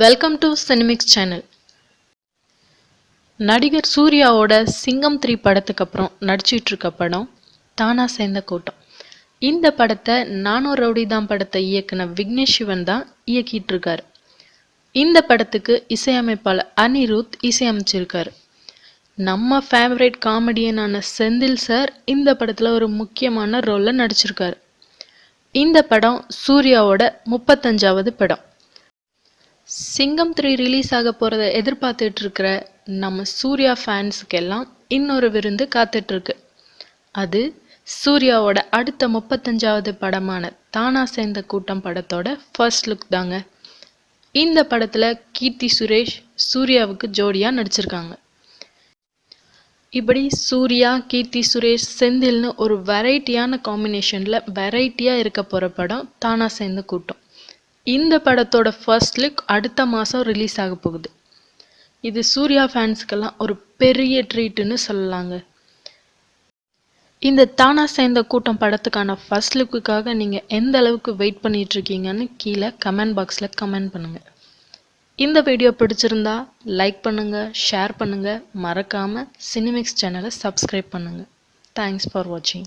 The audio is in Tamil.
வெல்கம் டு சினிமிக்ஸ் சேனல் நடிகர் சூர்யாவோட சிங்கம் த்ரீ படத்துக்கு அப்புறம் நடிச்சிட்டு இருக்க படம் தானா சேர்ந்த கூட்டம். இந்த படத்தை நானும் ரவுடி தான் படத்தை இயக்குன விக்னேஷ் சிவன் தான் இயக்கிட்டு இருக்காரு. இந்த படத்துக்கு இசையமைப்பாளர் அனிருத் இசையமைச்சிருக்காரு. நம்ம ஃபேவரேட் காமெடியனான செந்தில் சார் இந்த படத்தில் ஒரு முக்கியமான ரோலில் நடிச்சிருக்காரு. இந்த படம் சூர்யாவோட முப்பத்தஞ்சாவது படம். சிங்கம் த்ரீ ரிலீஸ் ஆக போகிறத எதிர்பார்த்துட்டு இருக்கிற நம்ம சூர்யா ஃபேன்ஸுக்கெல்லாம் இன்னொரு விருந்து காத்துட்ருக்கு. அது சூர்யாவோட அடுத்த முப்பத்தஞ்சாவது படமான தானா சேர்ந்த கூட்டம் படத்தோட ஃபர்ஸ்ட் லுக் தாங்க. இந்த படத்தில் கீர்த்தி சுரேஷ் சூர்யாவுக்கு ஜோடியாக நடிச்சிருக்காங்க. இப்படி சூர்யா கீர்த்தி சுரேஷ் செந்தில்னு ஒரு வெரைட்டியான காம்பினேஷனில் வெரைட்டியாக இருக்க போகிற படம் தானா சேர்ந்த கூட்டம். இந்த படத்தோட ஃபர்ஸ்ட் லுக் அடுத்த மாதம் ரிலீஸ் ஆக போகுது. இது சூர்யா ஃபேன்ஸுக்கெல்லாம் ஒரு பெரிய ட்ரீட்டுன்னு சொல்லலாங்க. இந்த தானா சேர்ந்த கூட்டம் படத்துக்கான ஃபர்ஸ்ட் லுக்குக்காக நீங்கள் எந்த அளவுக்கு வெயிட் பண்ணிட்டு இருக்கீங்கன்னு கீழே கமெண்ட் பாக்ஸில் கமெண்ட் பண்ணுங்கள் இந்த வீடியோ பிடிச்சிருந்தா லைக் பண்ணுங்கள் ஷேர் பண்ணுங்கள் மறக்காமல் சினிமிக்ஸ் சேனலை சப்ஸ்கிரைப் பண்ணுங்கள் தேங்க்ஸ் ஃபார் வாட்சிங்